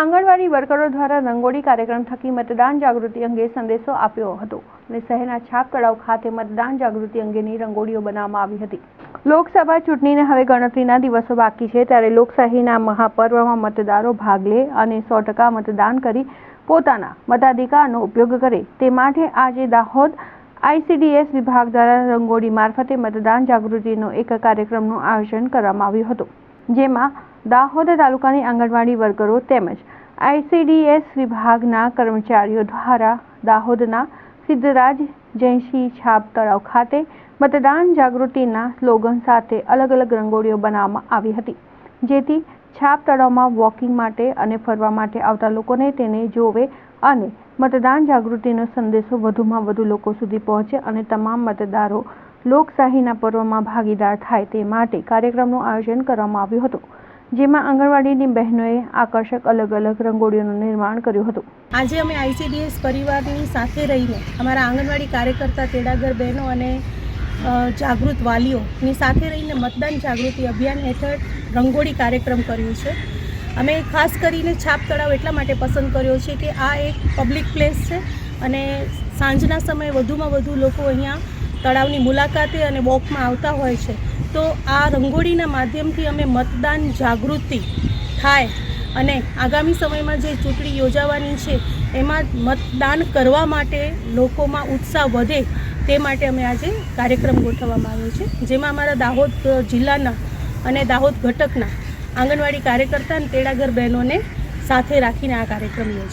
આંગણવાડી વર્કરો દ્વારા રંગોળી કાર્યક્રમ થકી મતદાન જાગૃતિ અંગે સંદેશો આપ્યો હતો અને શહેરના છાપ તળાવ ખાતે મતદાન જાગૃતિ અંગેની રંગોળીઓ બનાવવામાં આવી હતી. લોકસભા ચૂંટણીને હવે ગણતરીના દિવસો બાકી છે ત્યારે લોકશાહીના મહાપર્વમાં મતદારો ભાગ લે અને સો ટકા મતદાન કરી પોતાના મતાધિકારનો ઉપયોગ કરે. તે માટે આજે દાહોદ આઈસીડીએસ વિભાગ દ્વારા રંગોળી મારફતે મતદાન જાગૃતિનો એક કાર્યક્રમનું આયોજન કરવામાં આવ્યું હતું, જેમાં દાહોદ તાલુકાની આંગણવાડી વર્કરો તેમજ આઈસીડીએસ વિભાગના કર્મચારીઓ દ્વારા દાહોદના સિદ્ધરાજ જયસિંહ છાપ તળાવ ખાતે મતદાન જાગૃતિના સ્લોગન સાથે અલગ અલગ રંગોળીઓ બનાવવામાં આવી હતી. જેથી છાપ તળાવમાં વોકિંગ માટે અને ફરવા માટે આવતા લોકોને તેને જોવે અને મતદાન જાગૃતિનો સંદેશો વધુમાં વધુ લોકો સુધી પહોંચે અને તમામ મતદારો લોકશાહીના પર્વમાં ભાગીદાર થાય તે માટે કાર્યક્રમનું આયોજન કરવામાં આવ્યું હતું. જેમાં આંગણવાડીની બહેનોએ આકર્ષક અલગ અલગ રંગોળીઓનું નિર્માણ કર્યું હતું. આજે અમે આઈસીડીએસ પરિવારની સાથે રહીને અમારા આંગણવાડી કાર્યકર્તા, તેડાગર બહેનો અને જાગૃત વાલીઓની સાથે રહીને મતદાન જાગૃતિ અભિયાન હેઠળ રંગોળી કાર્યક્રમ કર્યું છે. અમે ખાસ કરીને છાપ તળાવ એટલા માટે પસંદ કર્યો છે કે આ એક પબ્લિક પ્લેસ છે અને સાંજના સમયે વધુમાં વધુ લોકો અહીંયા તળાવની મુલાકાતે અને વોકમાં આવતા હોય છે. તો આ રંગોળીના માધ્યમથી અમે મતદાન જાગૃતિ થાય અને આગામી સમયમાં જે ચૂંટણી યોજાવાની છે, એમાં મતદાન કરવા માટે લોકોમાં ઉત્સાહ વધે તે માટે અમે આજે કાર્યક્રમ ગોઠવવામાં આવ્યો છે. જેમાં અમારા દાહોદ જિલ્લાના અને દાહોદ ઘટકના આંગણવાડી કાર્યકર્તા અને તેડાગર બહેનોને સાથે રાખીને આ કાર્યક્રમ યોજ્યો